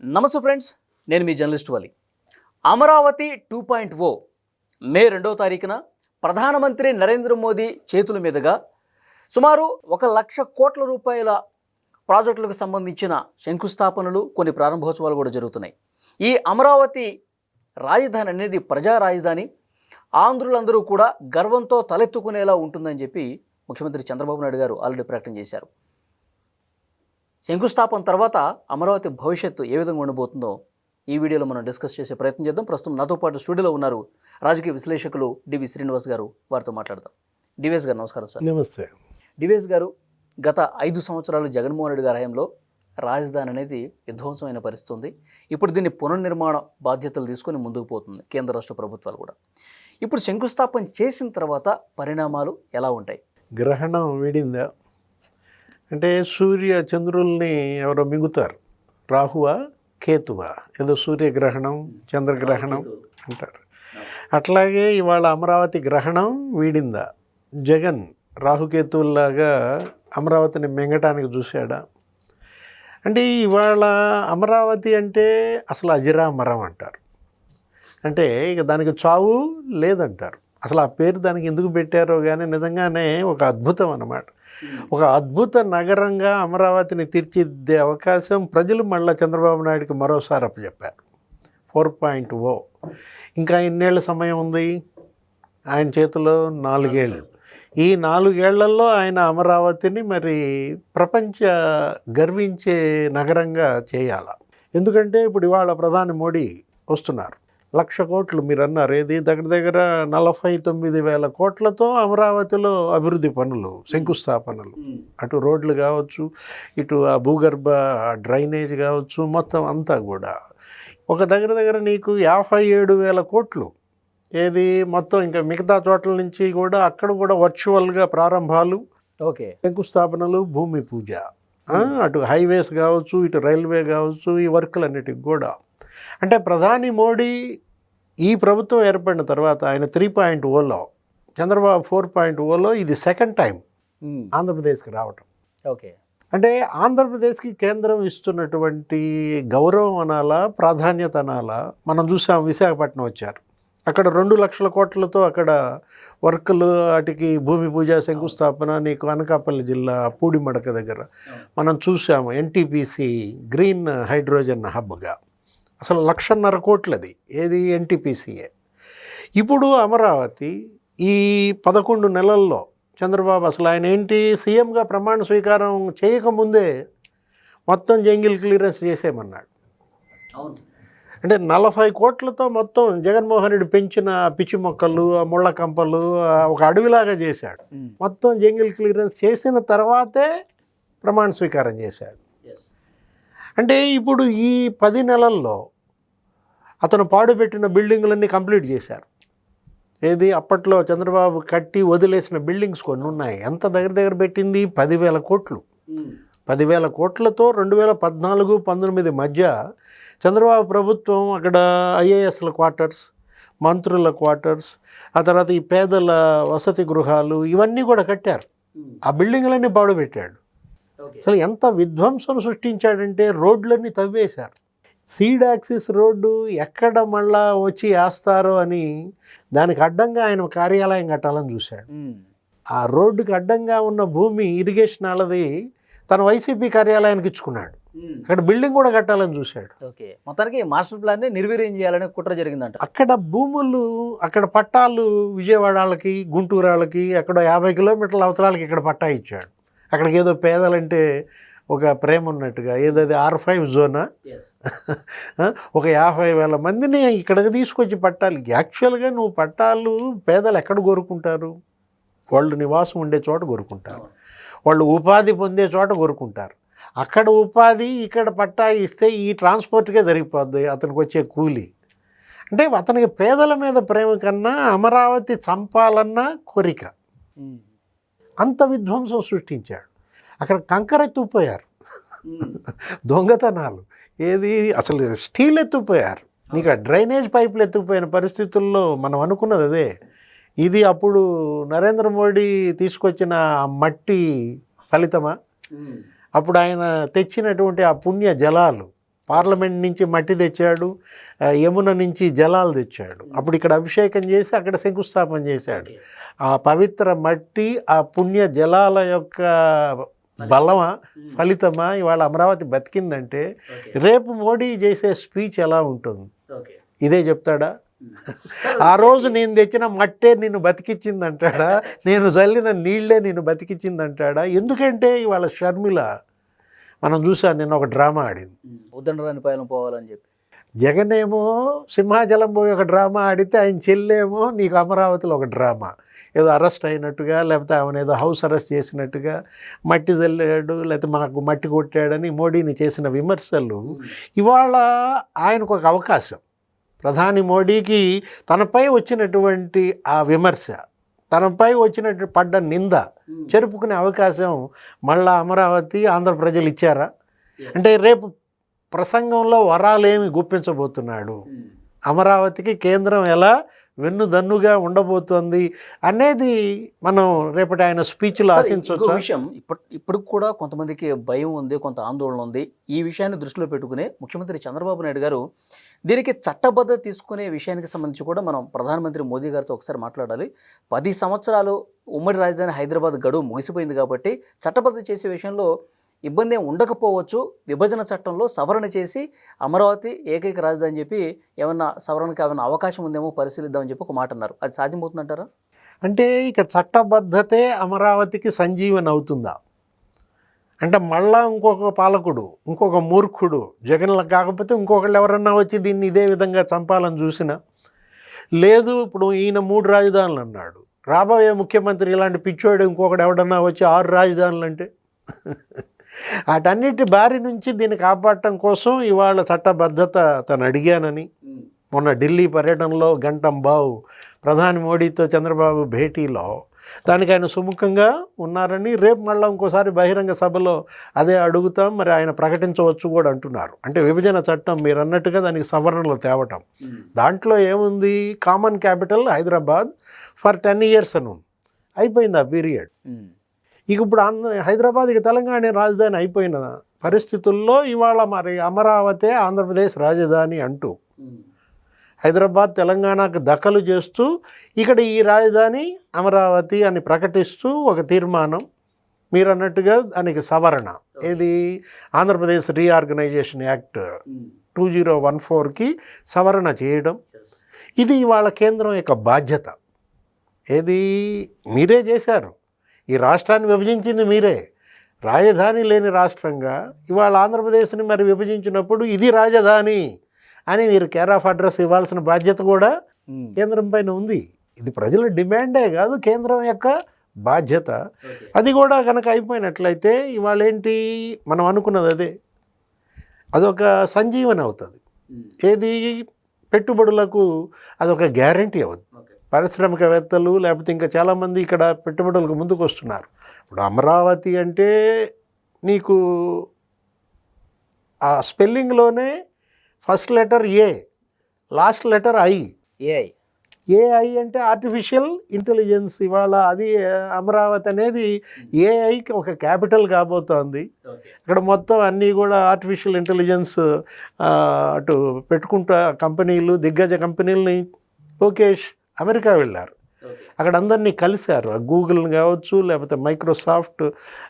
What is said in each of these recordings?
నమస్తే ఫ్రెండ్స్ నేను మీ journalist Vali. Amaravati two point O May రెండవ తారీఖున ప్రధానమంత్రి నరేంద్ర మోదీ చేతుల మీదుగా సుమారు ఒక లక్ష కోట్ల రూపాయల ప్రాజెక్టులకు సంబంధించిన శంకుస్థాపనలు కొన్ని ప్రారంభోత్సవాలు కూడా జరుగుతున్నాయి. ఈ అమరావతి రాజధాని అనేది ప్రజా రాజధాని. ఆంధ్రులందరూ కూడా గర్వంతో తలెత్తుకునేలా ఉంటుందని చెప్పి ముఖ్యమంత్రి చంద్రబాబు నాయుడు గారు ఆల్రెడీ ప్రకటన చేశారు. శంకుస్థాపన తర్వాత అమరావతి భవిష్యత్తు ఏ విధంగా ఉండబోతుందో ఈ వీడియోలో మనం డిస్కస్ చేసే ప్రయత్నం చేద్దాం. ప్రస్తుతం నాతో పాటు స్టూడియోలో ఉన్నారు రాజకీయ విశ్లేషకులు డివి శ్రీనివాస్ గారు. వారితో మాట్లాడదాం. డివిఎస్ గారు నమస్కారం సార్. నమస్తే. డివిఎస్ గారు గత ఐదు సంవత్సరాలు జగన్మోహన్ రెడ్డి గారి హయాంలో రాజధాని అనేది విధ్వంసమైన పరిస్థితి ఉంది ఇప్పుడు దీన్ని పునర్నిర్మాణ బాధ్యతలు తీసుకొని ముందుకు పోతుంది కేంద్ర రాష్ట్ర ప్రభుత్వాలు కూడా. ఇప్పుడు శంకుస్థాపన చేసిన తర్వాత పరిణామాలు ఎలా ఉంటాయి? గ్రహణం వీడిందా? అంటే సూర్య చంద్రుల్ని ఎవరో మింగుతారు. రాహువా కేతువా. ఏదో సూర్యగ్రహణం చంద్రగ్రహణం అంటారు. అట్లాగే ఇవాళ అమరావతి గ్రహణం వీడిందా. జగన్ రాహుకేతువుల్లాగా అమరావతిని మింగటానికి చూశాడా? అంటే ఇవాళ అమరావతి అంటే అసలు అజరామరం అంటారు. అంటే ఇక దానికి చావు లేదంటారు. అసలు ఆ పేరు దానికి ఎందుకు పెట్టారో కానీ నిజంగానే ఒక అద్భుతం అన్నమాట. ఒక అద్భుత నగరంగా అమరావతిని తీర్చిదిద్దే అవకాశం ప్రజలు మళ్ళీ చంద్రబాబు నాయుడుకి మరోసారి అప్పచెప్పారు. Four point O. ఇంకా ఎన్నేళ్ళ సమయం ఉంది. ఆయన చేతిలో నాలుగేళ్ళు. ఈ నాలుగేళ్ళలో ఆయన అమరావతిని మరి ప్రపంచ గర్వించే నగరంగా చేయాల. ఎందుకంటే ఇప్పుడు ఇవాళ ప్రధాని మోడీ వస్తున్నారు. లక్ష కోట్లు మీరు అన్నారు. ఏది? దగ్గర దగ్గర నలభై తొమ్మిది వేల కోట్లతో అమరావతిలో అభివృద్ధి పనులు శంకుస్థాపనలు. అటు రోడ్లు కావచ్చు ఇటు ఆ భూగర్భ డ్రైనేజ్ కావచ్చు మొత్తం అంతా కూడా. ఒక దగ్గర దగ్గర నీకు యాభై ఏడు వేల కోట్లు. ఏది? మొత్తం ఇంకా మిగతా చోట్ల నుంచి కూడా అక్కడ కూడా వర్చువల్గా ప్రారంభాలు. ఓకే. శంకుస్థాపనలు భూమి పూజ. అటు హైవేస్ కావచ్చు ఇటు రైల్వే కావచ్చు ఈ వర్కులన్నిటికి కూడా. అంటే ప్రధాని మోడీ ఈ ప్రభుత్వం ఏర్పడిన తర్వాత ఆయన త్రీ పాయింట్ ఓలో చంద్రబాబు ఫోర్ పాయింట్ ఓలో ఇది సెకండ్ టైం ఆంధ్రప్రదేశ్కి రావటం. ఓకే. అంటే ఆంధ్రప్రదేశ్కి కేంద్రం ఇస్తున్నటువంటి గౌరవం అనాలా ప్రాధాన్యత అనాలా మనం చూసాం విశాఖపట్నం వచ్చారు. అక్కడ రెండు లక్షల కోట్లతో అక్కడ వర్కులు వాటికి భూమి పూజ శంకుస్థాపన నీకు అనకాపల్లి జిల్లా పూడిమడక దగ్గర మనం చూసాము ఎన్టీపీసీ గ్రీన్ హైడ్రోజన్ హబ్గా. అసలు లక్షన్నర కోట్లది. ఏది? ఎన్టీపీసీఏ ఇప్పుడు అమరావతి ఈ పదకొండు నెలల్లో చంద్రబాబు అసలు ఆయన ఏంటి? సీఎంగా ప్రమాణ స్వీకారం చేయకముందే మొత్తం జంగిల్ క్లియరెన్స్ చేసేయమన్నాడు అవును. అంటే నలభై కోట్లతో మొత్తం జగన్మోహన్ రెడ్డి పెంచిన పిచ్చి మొక్కలు ఆ ముళ్ళ కంపలు ఒక అడవిలాగా చేశాడు. మొత్తం జంగిల్ క్లియరెన్స్ చేసిన తర్వాతే ప్రమాణ స్వీకారం చేశాడు. అంటే ఇప్పుడు ఈ పది నెలల్లో అతను పాడుపెట్టిన బిల్డింగులన్నీ కంప్లీట్ చేశారు. ఏది? అప్పట్లో చంద్రబాబు కట్టి వదిలేసిన బిల్డింగ్స్ కొన్ని ఉన్నాయి. ఎంత దగ్గర దగ్గర పెట్టింది? పదివేల కోట్లు. పదివేల కోట్లతో రెండు వేల పద్నాలుగు పంతొమ్మిది మధ్య చంద్రబాబు ప్రభుత్వం అక్కడ ఐఏఎస్ల క్వార్టర్స్ మంత్రుల క్వార్టర్స్ ఆ తర్వాత ఈ పేదల వసతి గృహాలు ఇవన్నీ కూడా కట్టారు. ఆ బిల్డింగ్లన్నీ పాడుపెట్టాడు. అసలు ఎంత విధ్వంసం సృష్టించాడంటే రోడ్లన్నీ తవ్వేశారు. సీడ్ యాక్సిస్ రోడ్డు ఎక్కడ మళ్ళా వచ్చి వేస్తారో అని దానికి అడ్డంగా ఆయన కార్యాలయం కట్టాలని చూశాడు. ఆ రోడ్డుకి అడ్డంగా ఉన్న భూమి ఇరిగేషన్ వాళ్ళది తన వైసీపీ కార్యాలయానికి ఇచ్చుకున్నాడు. అక్కడ బిల్డింగ్ కూడా కట్టాలని చూశాడు. ఓకే. మొత్తానికి మాస్టర్ ప్లాన్ని నిర్వీర్యం చేయాలనే కుట్ర జరిగిందంట. అక్కడ భూములు అక్కడ పట్టాలు విజయవాడ వాళ్ళకి గుంటూరు వాళ్ళకి అక్కడ యాభై కిలోమీటర్ల అవతరాలకి ఇక్కడ పట్టా ఇచ్చాడు. అక్కడికి ఏదో పేదలంటే ఒక ప్రేమ ఉన్నట్టుగా ఏదది ఆర్ ఫైవ్ జోనా? ఒక యాభై వేల మందిని ఇక్కడికి తీసుకొచ్చి పట్టాలి. యాక్చువల్గా నువ్వు పట్టాలు పేదలు ఎక్కడ కోరుకుంటారు? వాళ్ళు నివాసం ఉండే చోట కోరుకుంటారు. వాళ్ళు ఉపాధి పొందే చోట కోరుకుంటారు. అక్కడ ఉపాధి ఇక్కడ పట్టా ఇస్తే ఈ ట్రాన్స్పోర్ట్కే జరిగిపోద్ది అతనికి వచ్చే కూలి. అంటే అతనికి పేదల మీద ప్రేమ కన్నా అమరావతి చంపాలన్న కోరిక. అంత విధ్వంసం సృష్టించాడు. అక్కడ కంకర ఎత్తుకుపోయారు. దొంగతనాలు. ఏది అసలు స్టీల్ ఎత్తుకుపోయారు. నీకు డ్రైనేజ్ పైపులు ఎత్తుకుపోయిన పరిస్థితుల్లో మనం అనుకున్నది అదే. ఇది అప్పుడు నరేంద్ర మోడీ తీసుకొచ్చిన ఆ మట్టి ఫలితమా? అప్పుడు ఆయన తెచ్చినటువంటి ఆ పుణ్య జలాలు పార్లమెంట్ నుంచి మట్టి తెచ్చాడు యమున నుంచి జలాలు తెచ్చాడు. అప్పుడు ఇక్కడ అభిషేకం చేసి అక్కడ శంకుస్థాపన చేశాడు. ఆ పవిత్ర మట్టి ఆ పుణ్య జలాల యొక్క బలమా ఫలితమా ఇవాళ అమరావతి బతికిందంటే రేపు మోడీ చేసే స్పీచ్ ఎలా ఉంటుంది? ఇదే చెప్తాడా? ఆ రోజు నేను తెచ్చిన మట్టే నిన్ను బతికిచ్చింది అంటాడా నేను చల్లిన నీళ్ళే నిన్ను బతికిచ్చింది అంటాడా ఎందుకంటే ఇవాళ షర్మిల మనం చూసాం నిన్న ఒక డ్రామా ఆడింది. ఉద్దండరాని పాలన పోవాలని చెప్పి. జగన్ ఏమో సింహాచలం పోయి ఒక డ్రామా ఆడితే ఆయన చెల్లేమో నీకు అమరావతిలో ఒక డ్రామా. ఏదో అరెస్ట్ అయినట్టుగా లేకపోతే ఆమెను ఏదో హౌస్ అరెస్ట్ చేసినట్టుగా మట్టి చల్లాడు లేకపోతే మాకు మట్టి కొట్టాడని మోడీని చేసిన విమర్శలు ఇవాళ ఆయనకు ఒక అవకాశం. ప్రధాని మోడీకి తనపై వచ్చినటువంటి ఆ విమర్శ. తనపై వచ్చినట్టు పడ్డ నింద చెరుపుకునే అవకాశం మళ్ళా అమరావతి ఆంధ్ర ప్రజలు ఇచ్చారా? అంటే రేపు ప్రసంగంలో వరాలేమి గుప్పించబోతున్నాడు? అమరావతికి కేంద్రం ఎలా వెన్నుదన్నుగా ఉండబోతోంది అనేది మనం రేపటి ఆయన స్పీచ్లో ఆశించవచ్చు? విషయం ఇప్పటి ఇప్పుడు కూడా కొంతమందికి భయం ఉంది కొంత ఆందోళన ఉంది. ఈ విషయాన్ని దృష్టిలో పెట్టుకునే ముఖ్యమంత్రి చంద్రబాబు నాయుడు గారు దీనికి చట్టబద్ధత తీసుకునే విషయానికి సంబంధించి కూడా మనం ప్రధానమంత్రి మోదీ గారితో ఒకసారి మాట్లాడాలి. పది సంవత్సరాలు ఉమ్మడి రాజధాని హైదరాబాద్ గడువు ముగిసిపోయింది కాబట్టి చట్టబద్ధత చేసే విషయంలో ఇబ్బంది ఏం ఉండకపోవచ్చు. విభజన చట్టంలో సవరణ చేసి అమరావతి ఏకైక రాజధాని చెప్పి ఏమన్నా సవరణకి ఏమైనా అవకాశం ఉందేమో పరిశీలిద్దామని చెప్పి ఒక మాట అన్నారు. అది సాధ్యమవుతుందంటారా? అంటే ఇక చట్టబద్ధతే అమరావతికి సంజీవన్ అవుతుందా అంటే మళ్ళా ఇంకొక పాలకుడు ఇంకొక మూర్ఖుడు జగన్ల కాకపోతే ఇంకొకళ్ళు ఎవరన్నా వచ్చి దీన్ని ఇదే విధంగా చంపాలని చూసినా లేదు ఇప్పుడు ఈయన మూడు రాజధానులు అన్నాడు. రాబోయే ముఖ్యమంత్రి ఇలాంటి పిచ్చోడు ఇంకొకడు ఎవడన్నా వచ్చి ఆరు రాజధానులు అంటే? వాటన్నిటి బారి నుంచి దీన్ని కాపాడటం కోసం ఇవాళ చట్టబద్ధత తను అడిగానని. మొన్న ఢిల్లీ పర్యటనలో గంటం బావు ప్రధాని మోడీతో చంద్రబాబు భేటీలో దానికి ఆయన సుముఖంగా ఉన్నారని రేపు మళ్ళీ ఇంకోసారి బహిరంగ సభలో అదే అడుగుతాం మరి ఆయన ప్రకటించవచ్చు కూడా అంటున్నారు. అంటే విభజన చట్టం మీరు అన్నట్టుగా దానికి సవరణలు తేవటం. దాంట్లో ఏముంది? Common capital Hyderabad for ten years అని. అయిపోయింది ఆ పీరియడ్. ఇక ఇప్పుడు ఆంధ్ర హైదరాబాద్కి తెలంగాణ రాజధాని అయిపోయిన పరిస్థితుల్లో ఇవాళ మరి అమరావతి ఆంధ్రప్రదేశ్ రాజధాని అంటూ. హైదరాబాద్ తెలంగాణకు దఖలు చేస్తూ ఇక్కడ ఈ రాజధాని అమరావతి అని ప్రకటిస్తూ ఒక తీర్మానం. మీరు అన్నట్టుగా దానికి సవరణ. ఇది Andhra Pradesh reorganisation act two zero one ఫోర్కి సవరణ చేయడం. ఇది ఇవాళ కేంద్రం యొక్క బాధ్యత. ఏది? మీరే చేశారు. ఈ రాష్ట్రాన్ని విభజించింది మీరే. రాజధాని లేని రాష్ట్రంగా ఇవాళ ఆంధ్రప్రదేశ్ని మరి విభజించినప్పుడు ఇది రాజధాని. అని మీరు కేర్ ఆఫ్ అడ్రస్ ఇవ్వాల్సిన బాధ్యత కూడా. కేంద్రం పైన ఉంది. ఇది ప్రజల డిమాండే కాదు కేంద్రం యొక్క బాధ్యత. అది కూడా కనుక అయిపోయినట్లయితే ఇవాళ ఏంటి? మనం అనుకున్నది అదే. అదొక సంజీవని అవుతుంది. ఏది? పెట్టుబడులకు అదొక గ్యారంటీ అవుతుంది పారిశ్రామికవేత్తలు లేకపోతే ఇంకా చాలామంది ఇక్కడ పెట్టుబడులకు ముందుకు వస్తున్నారు ఇప్పుడు అమరావతి అంటే నీకు ఆ స్పెల్లింగ్లోనే first letter A last letter I. AI AI అంటే ఆర్టిఫిషియల్ ఇంటెలిజెన్స్. ఇవాళ అది అమరావతి అనేది ఏఐకి ఒక క్యాపిటల్ కాబోతోంది. ఇక్కడ మొత్తం అన్నీ కూడా ఆర్టిఫిషియల్ ఇంటెలిజెన్స్ అటు పెట్టుకుంటా కంపెనీలు దిగ్గజ కంపెనీలని లోకేష్ అమెరికా వెళ్ళారు. అక్కడ అందరినీ కలిశారు. ఆ గూగుల్ని కావచ్చు లేకపోతే మైక్రోసాఫ్ట్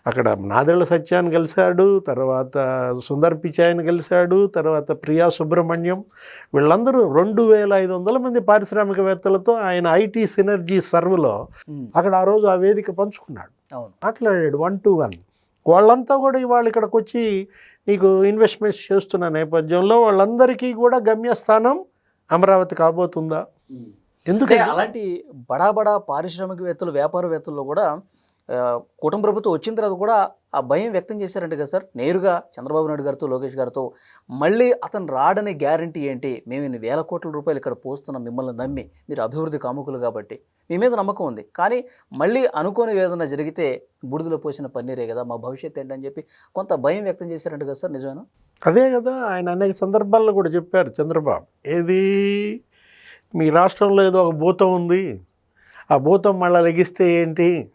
అక్కడ నాదెళ్ళ సత్యాన్ని కలిశాడు తర్వాత సుందర్ పిచాయిని కలిశాడు తర్వాత ప్రియా సుబ్రహ్మణ్యం. వీళ్ళందరూ రెండు వేల ఐదు వందల మంది పారిశ్రామికవేత్తలతో ఆయన ఐటీ సినర్జీ సర్వ్లో. అక్కడ ఆ రోజు ఆ వేదిక పంచుకున్నాడు. మాట్లాడాడు వన్ టు వన్. వాళ్ళంతా కూడా ఇవాళ ఇక్కడికి వచ్చి నీకు ఇన్వెస్ట్మెంట్స్ చేస్తున్న నేపథ్యంలో వాళ్ళందరికీ కూడా గమ్యస్థానం అమరావతి కాబోతుందా? ఎందుకంటే అలాంటి బడా బడా పారిశ్రామికవేత్తలు వ్యాపారవేత్తల్లో కూడా కూటమి ప్రభుత్వం వచ్చిన తర్వాత కూడా ఆ భయం వ్యక్తం చేశారంట కదా సార్. నేరుగా చంద్రబాబు నాయుడు గారితో లోకేష్ గారితో మళ్ళీ అతను రాడని గ్యారంటీ ఏంటి? మేము ఇన్ని వేల కోట్ల రూపాయలు ఇక్కడ పోస్తున్నాం మిమ్మల్ని నమ్మి. మీరు అభివృద్ధి కాముకులు కాబట్టి. మీ మీద నమ్మకం ఉంది. కానీ మళ్ళీ అనుకోని ఏదైనా జరిగితే బుడిదలో పోసిన పన్నీరే కదా. మా భవిష్యత్ ఏంటని చెప్పి కొంత భయం వ్యక్తం చేశారంట కదా సార్. నిజమేనా? అదే కదా ఆయన అనేక సందర్భాల్లో కూడా చెప్పారు చంద్రబాబు. ఏది మీ రాష్ట్రంలో ఏదో ఒక భూతం ఉంది. ఆ భూతం మళ్ళీ లెగిస్తే ఏంటి?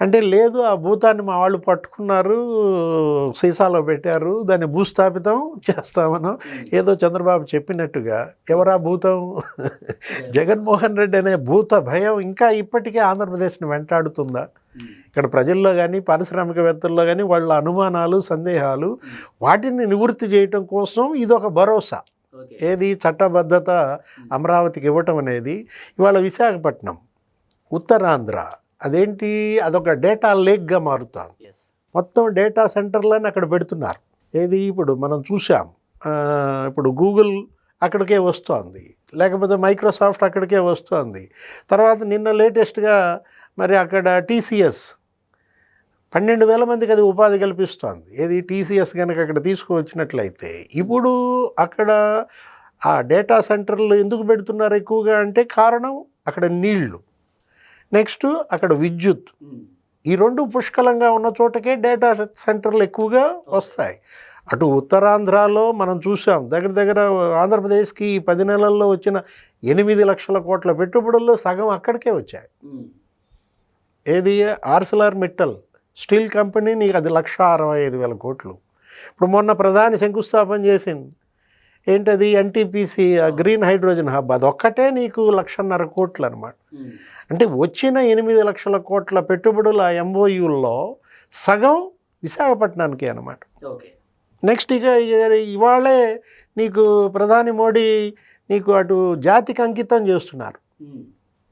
అంటే లేదు ఆ భూతాన్ని మా వాళ్ళు పట్టుకున్నారు సీసాలో పెట్టారు దాన్ని భూస్థాపితం చేస్తామనో. ఏదో చంద్రబాబు చెప్పినట్టుగా ఎవరా భూతం? జగన్మోహన్ రెడ్డి అనే భూత భయం ఇంకా ఇప్పటికే ఆంధ్రప్రదేశ్ని వెంటాడుతుందా? ఇక్కడ ప్రజల్లో కానీ పారిశ్రామికవేత్తల్లో కానీ వాళ్ళ అనుమానాలు సందేహాలు వాటిని నివృత్తి చేయటం కోసం ఇది ఒక భరోసా. ఏది? చట్టబద్ధత అమరావతికి ఇవ్వటం అనేది ఇవాళ విశాఖపట్నం ఉత్తరాంధ్ర అదేంటి? అదొక డేటా లేక్గా మారుతుంది. మొత్తం డేటా సెంటర్లను అక్కడ పెడుతున్నారు. ఏది? ఇప్పుడు మనం చూసాం ఇప్పుడు గూగుల్ అక్కడికే వస్తోంది. లేకపోతే మైక్రోసాఫ్ట్ అక్కడికే వస్తోంది. తర్వాత నిన్న లేటెస్ట్గా మరి అక్కడ టీసీఎస్ పన్నెండు వేల మందికి అది ఉపాధి కల్పిస్తోంది. ఏది టీసీఎస్ కనుక అక్కడ తీసుకువచ్చినట్లయితే ఇప్పుడు అక్కడ ఆ డేటా సెంటర్లు ఎందుకు పెడుతున్నారు ఎక్కువగా అంటే కారణం అక్కడ నీళ్ళు. నెక్స్ట్ అక్కడ విద్యుత్. ఈ రెండు పుష్కలంగా ఉన్న చోటకే డేటా సెంటర్లు ఎక్కువగా వస్తాయి. అటు ఉత్తరాంధ్రలో మనం చూసాం దగ్గర దగ్గర ఆంధ్రప్రదేశ్కి ఈ పది నెలల్లో వచ్చిన ఎనిమిది లక్షల కోట్ల పెట్టుబడుల్లో సగం అక్కడికే వచ్చాయి. ఏది? ఆర్సలార్ మిట్టల్. స్టీల్ కంపెనీ నీకు అది లక్ష అరవై ఐదు వేల కోట్లు. ఇప్పుడు మొన్న ప్రధాని శంకుస్థాపన చేసింది. ఏంటది? NTPC green hydrogen hub. అదొక్కటే నీకు లక్షన్నర కోట్లు అనమాట అంటే వచ్చిన ఎనిమిది లక్షల కోట్ల పెట్టుబడుల ఎంఓయూల్లో సగం విశాఖపట్నానికి అనమాట నెక్స్ట్ ఇక ఇవాళే నీకు ప్రధాని మోడీ నీకు అటు జాతికి అంకితం చేస్తున్నారు.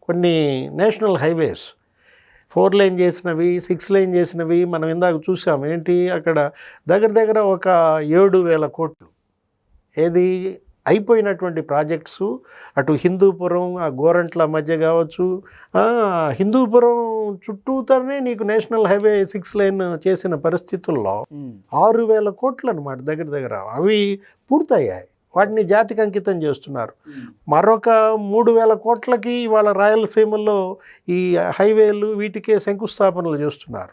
కొన్ని నేషనల్ హైవేస్. ఫోర్ లైన్ చేసినవి సిక్స్ లైన్ చేసినవి మనం ఇందాక చూసాం ఏంటి? అక్కడ దగ్గర దగ్గర ఒక ఏడు వేల కోట్లు. ఏది? అయిపోయినటువంటి ప్రాజెక్ట్స్. అటు హిందూపురం ఆ గోరంట్ల మధ్య కావచ్చు. హిందూపురం చుట్టూతోనే నీకు నేషనల్ హైవే సిక్స్ లైన్ చేసిన పరిస్థితుల్లో ఆరు వేల కోట్లు అనమాట దగ్గర దగ్గర. అవి పూర్తయ్యాయి. వాటిని జాతికి అంకితం చేస్తున్నారు. మరొక మూడు వేల కోట్లకి వాళ్ళ రాయలసీమలో ఈ హైవేలు వీటికే శంకుస్థాపనలు చేస్తున్నారు.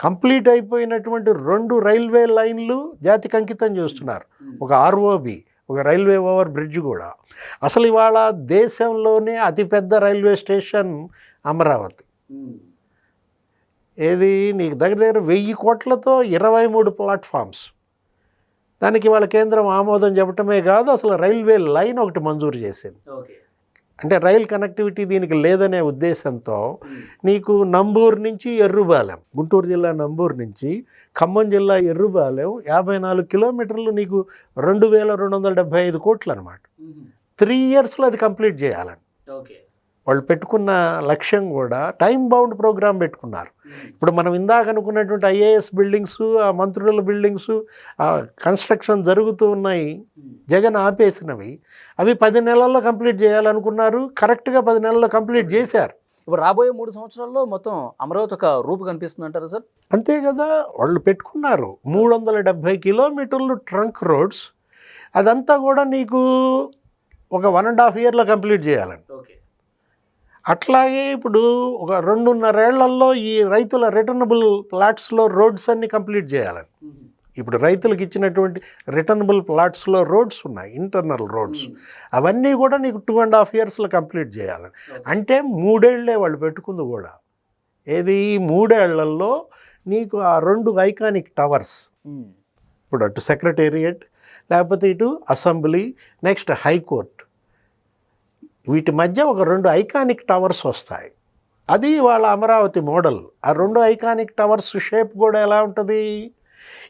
కంప్లీట్ అయిపోయినటువంటి రెండు రైల్వే లైన్లు జాతికి అంకితం చేస్తున్నారు. ఒక ఆర్ఓబి ఒక రైల్వే ఓవర్ బ్రిడ్జ్ కూడా. అసలు ఇవాళ దేశంలోనే అతిపెద్ద రైల్వే స్టేషన్ అమరావతి. ఏది నీకు దగ్గర దగ్గర వెయ్యి కోట్లతో ఇరవై మూడు ప్లాట్ఫామ్స్. దానికి వాళ్ళ కేంద్రం ఆమోదం చెప్పటమే కాదు అసలు రైల్వే లైన్ ఒకటి మంజూరు చేసింది. అంటే రైల్ కనెక్టివిటీ దీనికి లేదనే ఉద్దేశంతో నీకు నంబూరు నుంచి ఎర్రుబాలెం గుంటూరు జిల్లా నంబూరు నుంచి ఖమ్మం జిల్లా ఎర్రుబాలెం యాభై నాలుగు కిలోమీటర్లు నీకు రెండు వేల రెండు వందల డెబ్బై ఐదు కోట్లు అనమాట త్రీ ఇయర్స్లో అది కంప్లీట్ చేయాలని. ఓకే. వాళ్ళు పెట్టుకున్న లక్ష్యం కూడా టైం బౌండ్ ప్రోగ్రామ్ పెట్టుకున్నారు. ఇప్పుడు మనం ఇందాక అనుకున్నటువంటి ఐఏఎస్ బిల్డింగ్స్ ఆ మంత్రుల బిల్డింగ్స్ ఆ కన్స్ట్రక్షన్ జరుగుతూ ఉన్నాయి. జగన్ ఆపేసినవి. అవి పది నెలల్లో కంప్లీట్ చేయాలనుకున్నారు. కరెక్ట్గా పది నెలల్లో కంప్లీట్ చేశారు. ఇప్పుడు రాబోయే మూడు సంవత్సరాల్లో మొత్తం అమరావతి ఒక రూపు కనిపిస్తుంది అంటారా సార్? అంతే కదా వాళ్ళు పెట్టుకున్నారు. మూడు వందల డెబ్భై కిలోమీటర్లు ట్రంక్ రోడ్స్. అదంతా కూడా నీకు ఒక వన్ అండ్ హాఫ్ ఇయర్లో కంప్లీట్ చేయాలని. ఓకే. అట్లాగే ఇప్పుడు ఒక రెండున్నరేళ్ళలో ఈ రైతుల రిటర్నబుల్ ప్లాట్స్లో రోడ్స్ అన్ని కంప్లీట్ చేయాలని. ఇప్పుడు రైతులకు ఇచ్చినటువంటి రిటర్నబుల్ ప్లాట్స్లో రోడ్స్ ఉన్నాయి ఇంటర్నల్ రోడ్స్. అవన్నీ కూడా నీకు టూ అండ్ హాఫ్ ఇయర్స్లో కంప్లీట్ చేయాలని. అంటే మూడేళ్ళే వాళ్ళు పెట్టుకుంది కూడా. ఏది ఈ మూడేళ్ళలో నీకు ఆ రెండు ఐకానిక్ టవర్స్. ఇప్పుడు అటు సెక్రటేరియట్ లేకపోతే ఇటు అసెంబ్లీ నెక్స్ట్ హైకోర్ట్. వీటి మధ్య ఒక రెండు ఐకానిక్ టవర్స్ వస్తాయి. అది వాళ్ళ అమరావతి మోడల్. ఆ రెండు ఐకానిక్ టవర్స్ షేప్ కూడా ఎలా ఉంటుంది?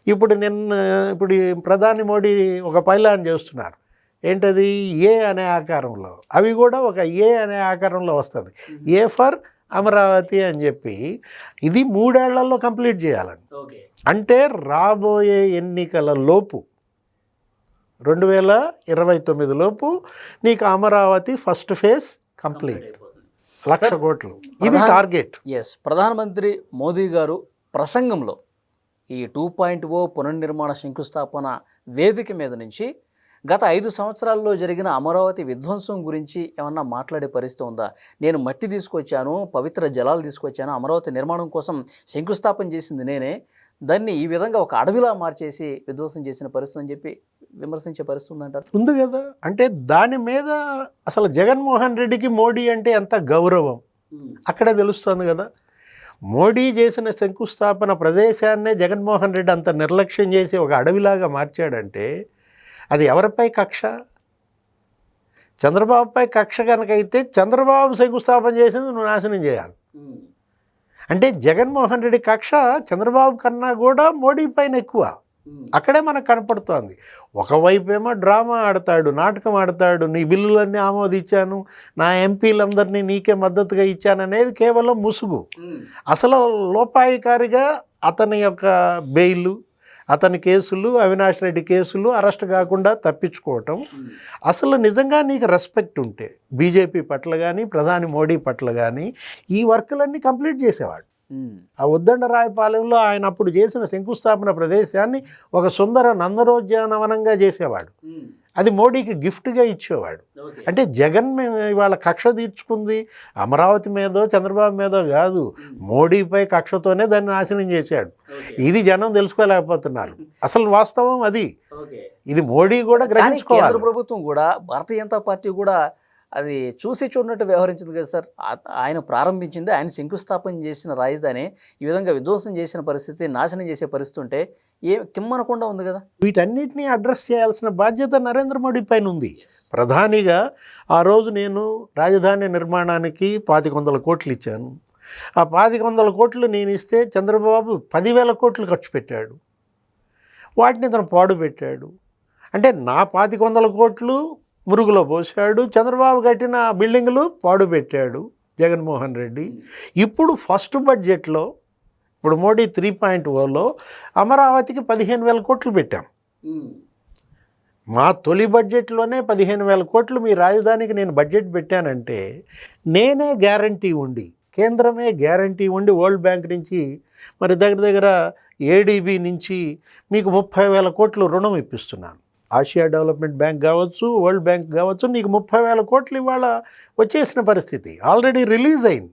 ఇప్పుడు నిన్న ఇప్పుడు ప్రధాని మోడీ ఒక పైలాన్ చేస్తున్నారు. ఏంటది? ఏ అనే ఆకారంలో. అవి కూడా ఒక ఏ అనే ఆకారంలో వస్తుంది. ఏ ఫర్ అమరావతి అని చెప్పి ఇది మూడేళ్ళలో కంప్లీట్ చేయాలని. అంటే రాబోయే ఎన్నికల లోపు రెండు వేల ఇరవై తొమ్మిది లోపు నీకు అమరావతి ఫస్ట్ ఫేజ్ కంప్లీట్. లక్ష కోట్లు. ఇది టార్గెట్. ఎస్ ప్రధానమంత్రి మోదీ గారు ప్రసంగంలో ఈ టూ పాయింట్ ఓ పునర్నిర్మాణ శంకుస్థాపన వేదిక మీద నుంచి గత ఐదు సంవత్సరాల్లో జరిగిన అమరావతి విధ్వంసం గురించి ఏమన్నా మాట్లాడే పరిస్థితి ఉందా? నేను మట్టి తీసుకొచ్చాను పవిత్ర జలాలు తీసుకొచ్చాను అమరావతి నిర్మాణం కోసం శంకుస్థాపన చేసింది నేనే. దాన్ని ఈ విధంగా ఒక అడవిలా మార్చేసి విధ్వంసం చేసిన పరిస్థితి అని చెప్పి విమర్శించే పరిస్థితి ఉందంటారు? ఉంది కదా. అంటే దాని మీద అసలు జగన్మోహన్ రెడ్డికి మోడీ అంటే ఎంత గౌరవం? అక్కడే తెలుస్తుంది కదా. మోడీ చేసిన శంకుస్థాపన ప్రదేశాన్నే జగన్మోహన్ రెడ్డి అంత నిర్లక్ష్యం చేసి ఒక అడవిలాగా మార్చాడంటే అది ఎవరిపై కక్ష? చంద్రబాబుపై కక్ష కనుకైతే చంద్రబాబు శంకుస్థాపన చేసింది నువ్వు నాశనం చేయాలి. అంటే జగన్మోహన్ రెడ్డి కక్ష చంద్రబాబు కన్నా కూడా మోడీ పైన ఎక్కువ. అక్కడే మనకు కనపడుతోంది. ఒకవైపు ఏమో డ్రామా ఆడతాడు నాటకం ఆడతాడు నీ బిల్లులన్నీ ఆమోదించాను నా ఎంపీలందరినీ నీకే మద్దతుగా ఇచ్చాను అనేది కేవలం ముసుగు. అసలు లోపాయికారిగా అతని యొక్క బెయిల్ అతని కేసులు అవినాష్ రెడ్డి కేసులు అరెస్ట్ కాకుండా తప్పించుకోవటం. అసలు నిజంగా నీకు రెస్పెక్ట్ ఉంటే బీజేపీ పట్ల కానీ ప్రధాని మోడీ పట్ల కానీ ఈ వర్కులన్నీ కంప్లీట్ చేసేవాడు. ఆ ఉద్దండరాయపాలెంలో ఆయన అప్పుడు చేసిన శంకుస్థాపన ప్రదేశాన్ని ఒక సుందర నందరోద్యానవనంగా చేసేవాడు. అది మోడీకి గిఫ్ట్గా ఇచ్చేవాడు. అంటే జగన్ ఇవాళ కక్ష తీర్చుకుంది అమరావతి మీదో చంద్రబాబు మీదో కాదు. మోడీపై కక్షతోనే దాన్ని నాశనం చేశాడు. ఇది జనం తెలుసుకోలేకపోతున్నారు. అసలు వాస్తవం అది. ఇది మోడీ కూడా గ్రహించుకోవాలి. ప్రభుత్వం కూడా భారతీయ జనతా పార్టీ కూడా అది చూసి చూడనట్టు వ్యవహరించింది కదా సార్. ఆయన ప్రారంభించింది ఆయన శంకుస్థాపన చేసిన రాజధాని ఈ విధంగా విధ్వంసం చేసిన పరిస్థితి నాశనం చేసే పరిస్థితి ఉంటే ఏ కిమ్మనకుండా ఉంది కదా. వీటన్నిటిని అడ్రస్ చేయాల్సిన బాధ్యత నరేంద్ర మోడీ పైన ఉంది. ప్రధానిగా ఆ రోజు నేను రాజధాని నిర్మాణానికి పాతిక వందల కోట్లు ఇచ్చాను. ఆ పాతిక వందల కోట్లు నేను ఇస్తే చంద్రబాబు పదివేల కోట్లు ఖర్చు పెట్టాడు. వాటిని తను పాడు పెట్టాడు అంటే నా పాతిక వందల కోట్లు మురుగులో పోసాడు చంద్రబాబు కట్టిన బిల్డింగులు పాడు పెట్టాడు జగన్మోహన్ రెడ్డి. ఇప్పుడు ఫస్ట్ బడ్జెట్లో ఇప్పుడు మోడీ త్రీ పాయింట్ ఓలో అమరావతికి పదిహేను వేల కోట్లు పెట్టాం. మా తొలి బడ్జెట్లోనే పదిహేను వేల కోట్లు మీ రాజధానికి నేను బడ్జెట్ పెట్టానంటే నేనే గ్యారంటీ ఉండి కేంద్రమే గ్యారంటీ ఉండి వరల్డ్ బ్యాంక్ నుంచి మరి దగ్గర దగ్గర ఏడీబీ నుంచి మీకు ముప్పై వేల కోట్లు రుణం ఇప్పిస్తున్నాను. ఆసియా డెవలప్మెంట్ బ్యాంక్ కావచ్చు వరల్డ్ బ్యాంక్ కావచ్చు నీకు ముప్పై వేల కోట్లు ఇవాళ వచ్చేసిన పరిస్థితి. ఆల్రెడీ రిలీజ్ అయింది.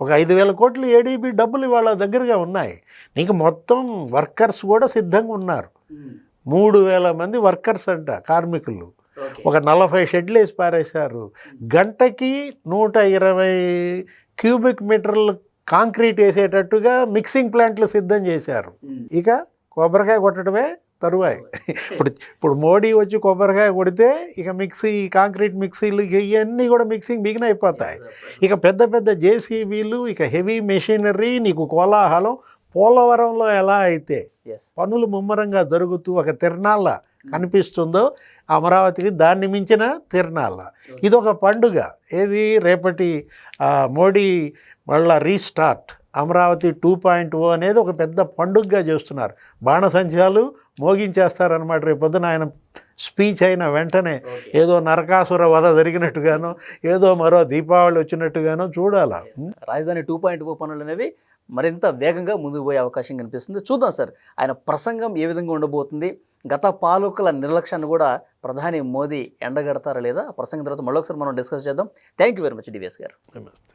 ఒక ఐదు వేల కోట్లు ఏడీబీ డబ్బులు ఇవాళ దగ్గరగా ఉన్నాయి. నీకు మొత్తం వర్కర్స్ కూడా సిద్ధంగా ఉన్నారు. మూడు వేల మంది వర్కర్స్ అంట కార్మికులు. ఒక నలభై షెడ్లు వేసి పారేశారు. గంటకి నూట ఇరవై క్యూబిక్ మీటర్లు కాంక్రీట్ వేసేటట్టుగా మిక్సింగ్ ప్లాంట్లు సిద్ధం చేశారు. ఇక కొబ్బరికాయ కొట్టడమే తరువాయి. ఇప్పుడు ఇప్పుడు మోడీ వచ్చి కొబ్బరికాయ కొడితే ఇక మిక్సీ కాంక్రీట్ మిక్సీలు ఇవన్నీ కూడా మిక్సింగ్ బిగిన అయిపోతాయి. ఇక పెద్ద పెద్ద జేసీబీలు ఇక హెవీ మెషినరీ నీకు కోలాహలం పోలవరంలో ఎలా అయితే పనులు ముమ్మరంగా జరుగుతూ ఒక తిరణాల కనిపిస్తుందో అమరావతికి దాన్ని మించిన తిరణాల ఇది ఒక పండుగ. ఏది? రేపటి మోడీ మళ్ళా restart. Amaravati two point O అనేది ఒక పెద్ద పండుగగా చేస్తున్నారు. బాణసంచాలు మోగించేస్తారనమాట రేపు పొద్దున ఆయన స్పీచ్ అయిన వెంటనే ఏదో నరకాసుర వధ జరిగినట్టుగానో ఏదో మరో దీపావళి వచ్చినట్టుగానో చూడాలా? రాజధాని టూ పాయింట్ ఓ పనులు అనేవి మరింత వేగంగా ముందుకు పోయే అవకాశం కనిపిస్తుంది. చూద్దాం సార్ ఆయన ప్రసంగం ఏ విధంగా ఉండబోతుంది? గత పాలకుల నిర్లక్ష్యాన్ని కూడా ప్రధాని మోదీ ఎండగడతారా లేదా? ఆ ప్రసంగం తర్వాత మళ్ళొకసారి మనం డిస్కస్ చేద్దాం. Thank you very much DVS garu. నమస్తే.